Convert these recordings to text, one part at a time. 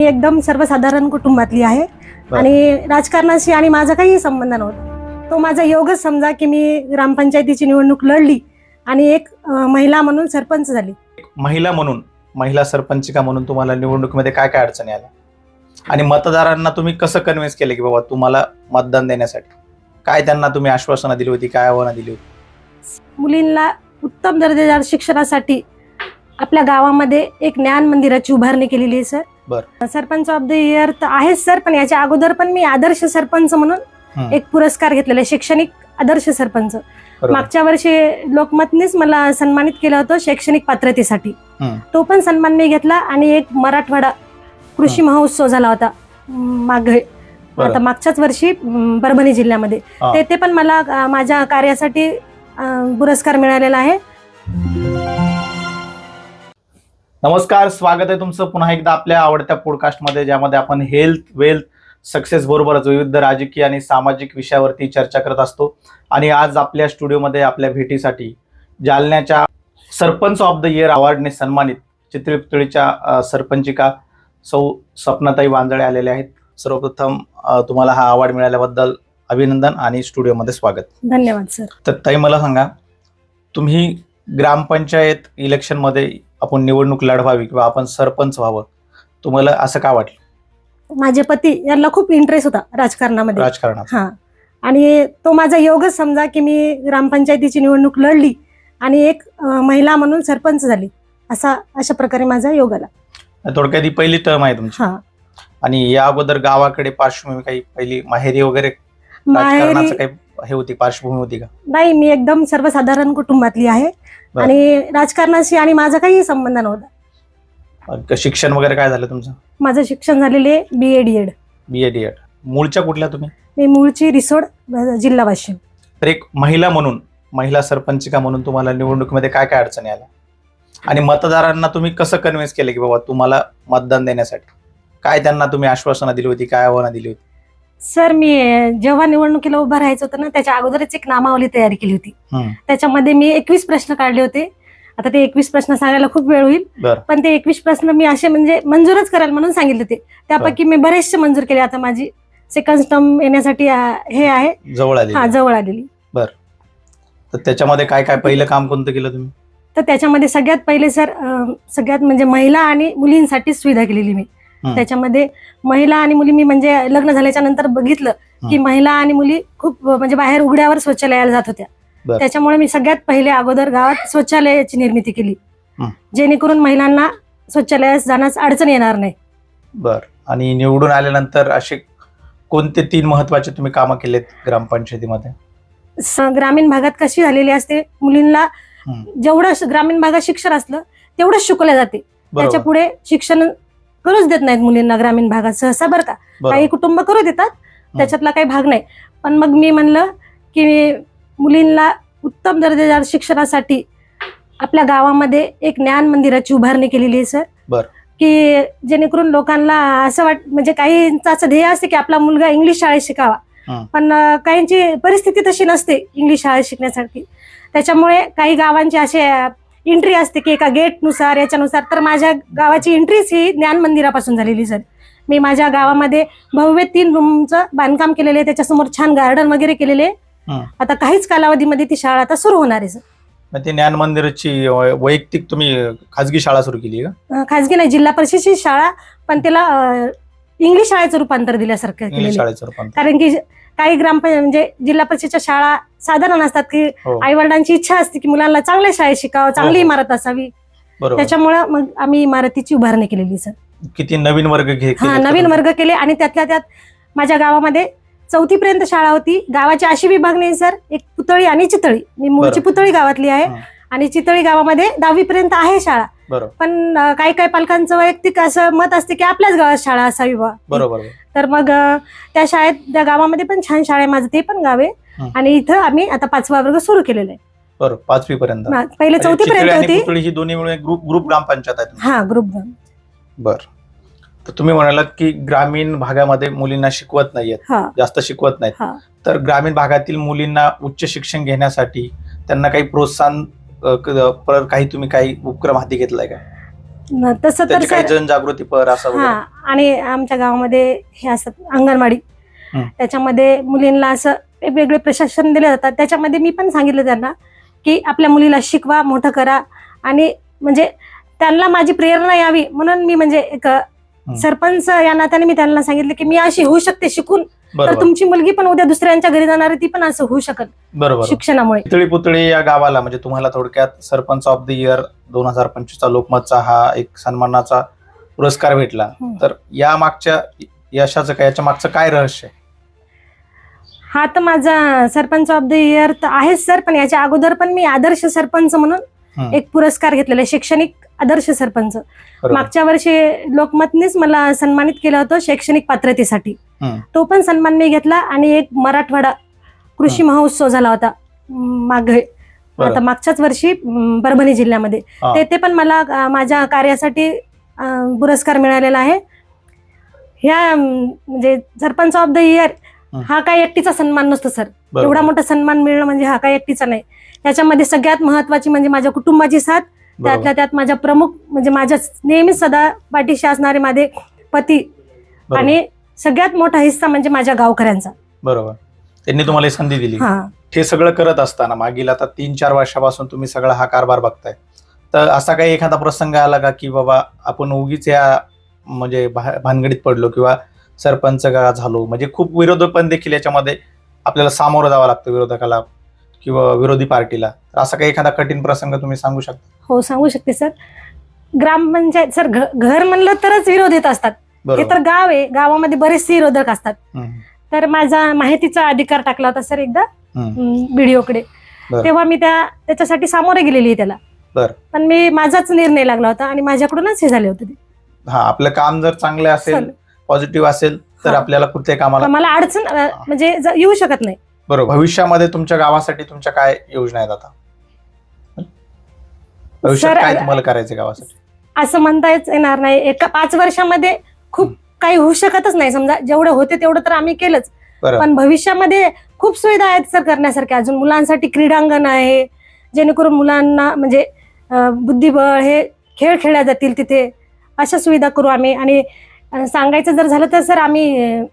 मी एकदम सर्वसाधारण कुटुंबातली आहे. आणि राजकारणाशी आणि माझा काही संबंध नव्हता. तो माझा योगच समजा की मी ग्रामपंचायतीची निवडणूक लढली आणि एक महिला म्हणून सरपंच झाली. महिला म्हणून महिला सरपंचिका म्हणून तुम्हाला निवडणुकीमध्ये काय काय अडचणी आल्या? आणि मतदारांना तुम्ही कसं कन्व्हिन्स केलं की बाबा तुम्हाला मतदान देण्यासाठी? काय त्यांना तुम्ही आश्वासनं दिली होती काय आव्हानं दिली होती? मुलींना उत्तम दर्जेदार शिक्षणासाठी आपल्या गावामध्ये एक ज्ञान मंदिराची उभारणी केलेली आहे सर. बर. सरपंच ऑफ द इयर तर आहेच सर पण याच्या अगोदर पण मी आदर्श सरपंच म्हणून. एक पुरस्कार घेतलेला आहे शैक्षणिक आदर्श सरपंच. मागच्या वर्षी लोकमतनेच मला सन्मानित केलं होतं शैक्षणिक पात्रतेसाठी. तो पण सन्मान मी घेतला आणि एक मराठवाडा कृषी महोत्सव झाला होता मागे. आता मागच्याच वर्षी परभणी जिल्ह्यामध्ये. तेथे पण मला माझ्या कार्यासाठी पुरस्कार मिळालेला आहे नमस्कार स्वागत आहे तुमचं पुन्हा एकदा आपल्या आवडत्या पॉडकास्टमध्ये ज्यामध्ये आपण हेल्थ वेल्थ सक्सेस बरोबरच विविध राजकीय आणि सामाजिक विषयावरती चर्चा करत असतो. आणि आज आपल्या स्टुडिओमध्ये आपल्या भेटीसाठी जालन्याच्या सरपंच ऑफ द इयर अवॉर्डने सन्मानित चित्रिपुतळीच्या सरपंचिका सौ स्वप्नाताई वांजळे आलेल्या आहेत. सर्वप्रथम तुम्हाला हा अवॉर्ड मिळाल्याबद्दल अभिनंदन आणि स्टुडिओमध्ये स्वागत. धन्यवाद सर तर ताई मला सांगा तुम्ही ग्रामपंचायत इलेक्शनमध्ये आपण निवडणूक लढवावी किंवा आपण सरपंच व्हावं. तुम्हाला असं का वाटलं? माझे पती यांना खूप इंटरेस्ट होता राजकारणामध्ये. राजकारणात. हा. आणि तो माझा योगच समजा की मी ग्रामपंचायतीची निवडणूक लढली आणि एक अं, महिला म्हणून सरपंच झाली. असा अशा प्रकारे माझा योग आला. थोडक्यात ही पहिली टर्म आहे तुमची. हा. आणि या अगोदर गावाकडे पार्श्वभूमी काही पहिली माहेरी वगैरे? राजकारणाचं माहेरी काही हे होती पार्श्वभूमी होती का? नाही मी एकदम सर्वसाधारण कुटुंबातली आहे. बर. आणि राजकारणाशी आणि माझा काही संबंध नव्हता. शिक्षण वगैरे काय झालं तुमचं? माझं शिक्षण झालेले B A D Ed B A D Ed मूळच्या कुठल्या तुम्ही? मी मूळची रिसोड अं, जिल्हा वाशिम. तर एक महिला म्हणून महिला सरपंचिका म्हणून तुम्हाला निवडणुकीमध्ये काय काय अडचणी आल्या? आणि मतदारांना तुम्ही कसं कन्व्हिन्स केलं की बाबा तुम्हाला मतदान देण्यासाठी? काय त्यांना तुम्ही आश्वासनं दिली होती काय आव्हानं दिली होती? सर मी जेव्हा निवडणुकीला उभं राहायचं होतं ना त्याच्या अगोदरच एक नामावली तयारी केली होती. त्याच्यामध्ये मी एकवीस प्रश्न काढले होते. आता ते एकवीस प्रश्न सांगायला खूप वेळ होईल. बरं. पण ते एकवीस प्रश्न मी असे म्हणजे मंजूरच करायला म्हणून सांगितले होते. त्यापैकी मी बरेचसे मंजूर केले. आता माझी सेकंड टर्म येण्यासाठी हे आहे. जवळ आली हा जवळ आलेली. तर त्याच्यामध्ये काय काय पहिलं काम कोणतं केलं तुम्ही? तर त्याच्यामध्ये सगळ्यात पहिले सर सगळ्यात म्हणजे महिला आणि मुलींसाठी सुविधा केलेली मी. त्याच्यामध्ये महिला आणि मुली मी म्हणजे लग्न झाल्याच्यानंतर बघितलं की. महिला आणि मुली खूप म्हणजे बाहेर उघड्यावर शौचालयाला जात होत्या. त्याच्यामुळे मी सगळ्यात पहिले अगोदर गावात शौचालयाची निर्मिती केली. जेणेकरून महिलांना शौचालयास जाण्यास अडचण येणार नाही. बर. आणि निवडून आल्यानंतर असे कोणते तीन महत्त्वाचे तुम्ही कामं केलेत ग्रामपंचायतीमध्ये? ग्रामीण भागात कशी झालेली असते? मुलींना. जेवढं ग्रामीण भागात शिक्षण असलं तेवढंच शिकवलं जाते. त्याच्या पुढे शिक्षण करूच देत नाहीत मुलींना ग्रामीण भागात सहसा बरं का? काही कुटुंब करू देतात त्याच्यातला काही भाग नाही. पण मग मी म्हणलं की मुलींना उत्तम दर्जेदार शिक्षणासाठी आपल्या गावामध्ये एक ज्ञान मंदिराची उभारणी केलेली आहे सर. बरं. की जेणेकरून लोकांना असं वाट म्हणजे काहींचं असं ध्येय असते की आपला मुलगा इंग्लिश शाळेत शिकावा. पण काहींची परिस्थिती तशी नसते इंग्लिश शाळेत शिकण्यासाठी. त्याच्यामुळे काही गावांची असे एंट्री असते की एका गेटनुसार याच्यानुसार. तर माझ्या गावाची एंट्रीच ही ज्ञान मंदिरापासून झालेली सर मी माझ्या गावामध्ये भव्य तीन रूमचं बांधकाम केलेले आहे. त्याच्यासमोर छान गार्डन वगैरे केलेले. आता काहीच कालावधीमध्ये ती शाळा आता सुरू होणार आहे सर मग ते ज्ञान मंदिराची वैयक्तिक तुम्ही खाजगी शाळा सुरू केली का? खाजगी नाही जिल्हा परिषदची शाळा पण त्याला इंग्लिश शाळेचं रूपांतर दिल्यासारखं केलेलं आहे. शाळेचं रूपांतर. कारण की काही ग्रामपंचायत म्हणजे जिल्हा परिषदच्या शाळा साधारण असतात की हो आई वडिलांची इच्छा असते की मुलांना चांगल्या शाळेत शिकावं चांगली हो. इमारत असावी बरोबर त्याच्यामुळे मग आम्ही इमारतीची उभारणी केलेली सर किती नवीन वर्ग घे हा नवीन? वर्ग केले आणि त्यातल्या त्यात माझ्या गावामध्ये चौथी पर्यंत शाळा होती गावाची अशी विभागणी सर एक पुतळी आणि चितळी मी मूळची बरं. पुतळी गावातली आहे हं. आणि चितळी गावामध्ये दहावी पर्यंत आहे शाळा पण काही काही पालकांचं वैयक्तिक असं मत असते की आपल्याच गावात शाळा असावी बा बरोबर. तर मग त्या शाळेत त्या गावामध्ये पण छान शाळा आहे. माझं ते पण गाव आहे. आणि इथं आम्ही आता पाचवा वर्ग सुरू केलेला आहे. बरोबर. पाचवी पर्यंत पहिले चौथी पर्यंत होती. ही दोन्ही मिळून ग्रुप ग्रुप ग्रामपंचायत आहे. हा ग्रुप बर. तर तुम्ही म्हणालात की ग्रामीण भागामध्ये मुलींना शिकवत नाहीयेत. जास्त शिकवत नाहीत. तर ग्रामीण भागातील मुलींना उच्च शिक्षण घेण्यासाठी त्यांना काही प्रोत्साहन अ, क- परत काही तुम्ही काही उपक्रम हाती घेतलाय का? न- तसं तर त्याची काही सर जनजागृतीपर असं हा वगैरे आणि आमच्या गावामध्ये हे असतात अंगणवाडी. हं. त्याच्यामध्ये मुलींना असं वेगवेगळे प्रशासन दिले जातात. त्याच्यामध्ये मी पण सांगितलं त्यांना की आपल्या मुलीला शिकवा मोठं करा आणि म्हणजे त्यांना माझी प्रेरणा यावी म्हणून मी म्हणजे एक सरपंच या नात्याने मी त्यांना सांगितलं की मी अशी होऊ शकते शिकून. तर तुमची मुलगी पण उद्या दुसऱ्यांच्या घरी जाणार आहे, ती पण असं होऊ शकत बरोबर शिक्षणामुळे पितळी पुतळी या गावाला म्हणजे तुम्हाला थोडक्यात सरपंच ऑफ द इयर दोन हजार पंचवीसचा लोकमतचा हा एक सन्मानाचा पुरस्कार भेटला. तर या मागच्या यशाचं काय याच्या मागचं काय रहस्य हा तर माझा सरपंच ऑफ द इयर तर आहेच सर पण याच्या अगोदर पण मी आदर्श सरपंच म्हणून. एक पुरस्कार घेतलेला शैक्षणिक आदर्श सरपंच. मागच्या वर्षी लोकमतनेच मला सन्मानित केलं होतं शैक्षणिक पात्रतेसाठी. तो पण सन्मान मी घेतला आणि एक मराठवाडा कृषी महोत्सव झाला होता मागे. आता मागच्याच वर्षी परभणी जिल्ह्यामध्ये. तेथे पण मला माझ्या कार्यासाठी पुरस्कार मिळालेला आहे ह्या म्हणजे सरपंच ऑफ द इयर हं. काय एकटीचा सन्मान नसतो सर. एवढा मोठा सन्मान मिळणं म्हणजे हा काय एकटीचा नाही त्याच्यामध्ये सगळ्यात महत्वाची म्हणजे माझ्या कुटुंबाची साथ. त्यातल्या त्यात माझ्या प्रमुख म्हणजे माझ्या नेहमीच सदा पाठीशी असणारे माझे पती. आणि सगळ्यात मोठा हिस्सा म्हणजे माझ्या गावकऱ्यांचा. बरोबर. त्यांनी तुम्हाला ही संधी दिली. हा. हे सगळं करत असताना मागील आता तीन चार वर्षापासून तुम्ही सगळा हा कारभार बघताय. तर असा काही एखादा प्रसंग आला का की बाबा आपण उगीच या म्हणजे भा- भानगडीत पडलो किंवा सरपंच का झालो? म्हणजे खूप विरोधक पण देखील याच्यामध्ये आपल्याला सामोरं जावं लागतं विरोधकाला किंवा विरोधी पार्टीला. तर असा काही एखादा कठीण प्रसंग तुम्ही सांगू शकता? हो सांगू शकते सर. ग्रामपंचायत सर घ- घर म्हणलं तरच विरोध येत असतात. हे तर गाव आहे गावामध्ये बरेचसे विरोधक असतात. तर माझा माहितीचा अधिकार टाकला होता सर एकदा. व्हिडिओकडे. तेव्हा मी त्या त्याच्यासाठी सामोरे गेलेली आहे त्याला बरं. पण मी माझाच निर्णय लागला होता आणि माझ्याकडूनच हे झाले होते. हा आपलं काम जर चांगलं असेल. पॉझिटिव्ह असेल तर. आपल्याला कुठल्याही कामाला मला अडचण म्हणजे येऊ शकत नाही बरोबर भविष्यामध्ये तुमच्या गावासाठी तुमच्या काय योजना आहेत आता भविष्यात काय तुम्हाला करायचं गावासाठी असं म्हणताच येणार नाही एका पाच वर्षामध्ये खूप. काही होऊ शकतच नाही समजा जेवढं होते तेवढं तर आम्ही केलंच पण भविष्यामध्ये खूप सुविधा आहेत सर करण्यासारख्या अजून मुलांसाठी क्रीडांगण आहे जेणेकरून मुलांना म्हणजे अं, बुद्धिबळ हे खेळ खेळल्या जातील तिथे अशा सुविधा करू आम्ही आणि अं, सांगायचं जर झालं तर सर आम्ही अं,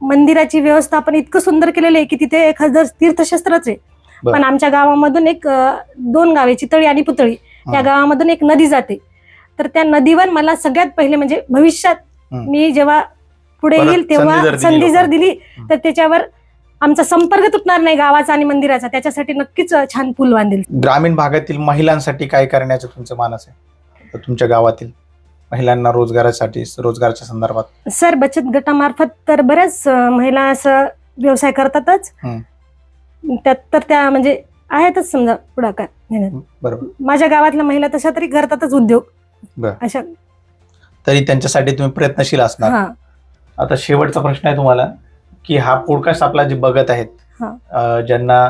मंदिराची व्यवस्था पण इतकं सुंदर केलेलं आहे की तिथे एक हजार तीर्थक्षेत्रच आहे बरं. पण आमच्या गावामधून एक अं, दोन गावे चितळी आणि पुतळी त्या हं. गावामधून एक नदी जाते तर त्या नदीवर मला सगळ्यात पहिले म्हणजे भविष्यात. मी जेव्हा पुढे येईल तेव्हा संधी जर. दिली. तर त्याच्यावर आमचा संपर्क तुटणार नाही गावाचा आणि मंदिराचा. त्याच्यासाठी नक्कीच छान पूल बांधेल. ग्रामीण भागातील महिलांसाठी काय करण्याचं तुमचं मानस आहे? तुमच्या गावातील महिलांना रोजगारासाठी रोजगाराच्या संदर्भात. सर बचत गटामार्फत तर बऱ्याच महिला असं व्यवसाय करतातच. त्यात तर त्या म्हणजे आहेतच समजा पुढाकार बरोबर. माझ्या गावातल्या महिला तशा तरी करतातच उद्योग. अशा तरी त्यांच्यासाठी तुम्ही प्रयत्नशील असणार. हा. आता शेवटचा प्रश्न आहे तुम्हाला की हा पॉडकास्ट आपला जे बघत आहेत हा. अं, ज्यांना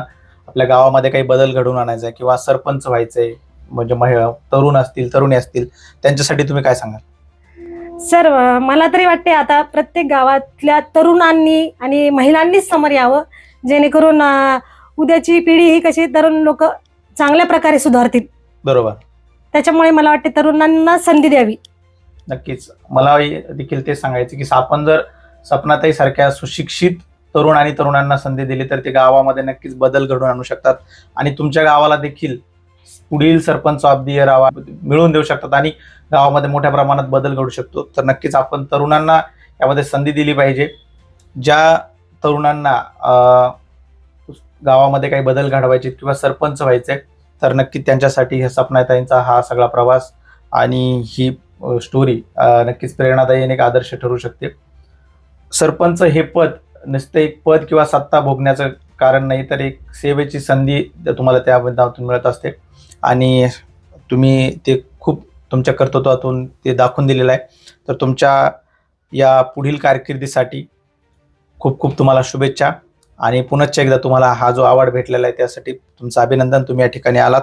आपल्या गावामध्ये काही बदल घडवून आणायचा आहे किंवा सरपंच व्हायचंय म्हणजे महिला तरुण असतील तरुणी असतील त्यांच्यासाठी तुम्ही काय सांगाल? सर अं, मला तरी वाटते आता प्रत्येक गावातल्या तरुणांनी आणि महिलांनीच समोर यावं जेणेकरून अं, उद्याची पिढी ही कशी तरुण लोक चांगल्या प्रकारे सुधारतील. बरोबर. त्याच्यामुळे मला वाटते तरुणांना संधी द्यावी. नक्कीच. मला देखील ते सांगायचं की आपण जर सपनाताई सारख्या सुशिक्षित तरुण आणि तरुणांना संधी दिली तर ते गावामध्ये नक्कीच बदल घडवून आणू शकतात आणि तुमच्या गावाला देखील पुढील सरपंच ऑफ द इयर मिळवून देऊ शकतात आणि गावामध्ये मोठ्या प्रमाणात बदल घडू शकतो. तर नक्कीच आपण तरुणांना यामध्ये संधी दिली पाहिजे. ज्या तरुणांना गावामध्ये काही बदल घडवायचे किंवा सरपंच व्हायचे तर नक्की त्यांच्यासाठी हे सपनाताईंचा हा सगळा प्रवास आणि ही स्टोरी नक्कीच प्रेरणादायी आणि एक आदर्श ठरू शकते. सरपंच हे पद नुसतं एक पद किंवा सत्ता भोगण्याचं कारण नाही तर एक सेवेची संधी तुम्हाला त्या माध्यमातून मिळत असते. आणि तुम्ही ते खूप तुमच्या कर्तृत्वातून ते दाखवून दिलेलं आहे. तर तुमच्या या पुढील कारकिर्दीसाठी खूप खूप तुम्हाला शुभेच्छा. आणि पुनश्च एकदा तुम्हाला हा जो अवॉर्ड भेटलेला आहे त्यासाठी तुमचं अभिनंदन. तुम्ही या ठिकाणी आलात.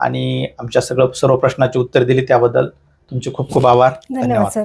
आणि आमच्या सगळं सर्व प्रश्नाची उत्तर दिली त्याबद्दल. तुमचे खूप खूप आभार. धन्यवाद सर.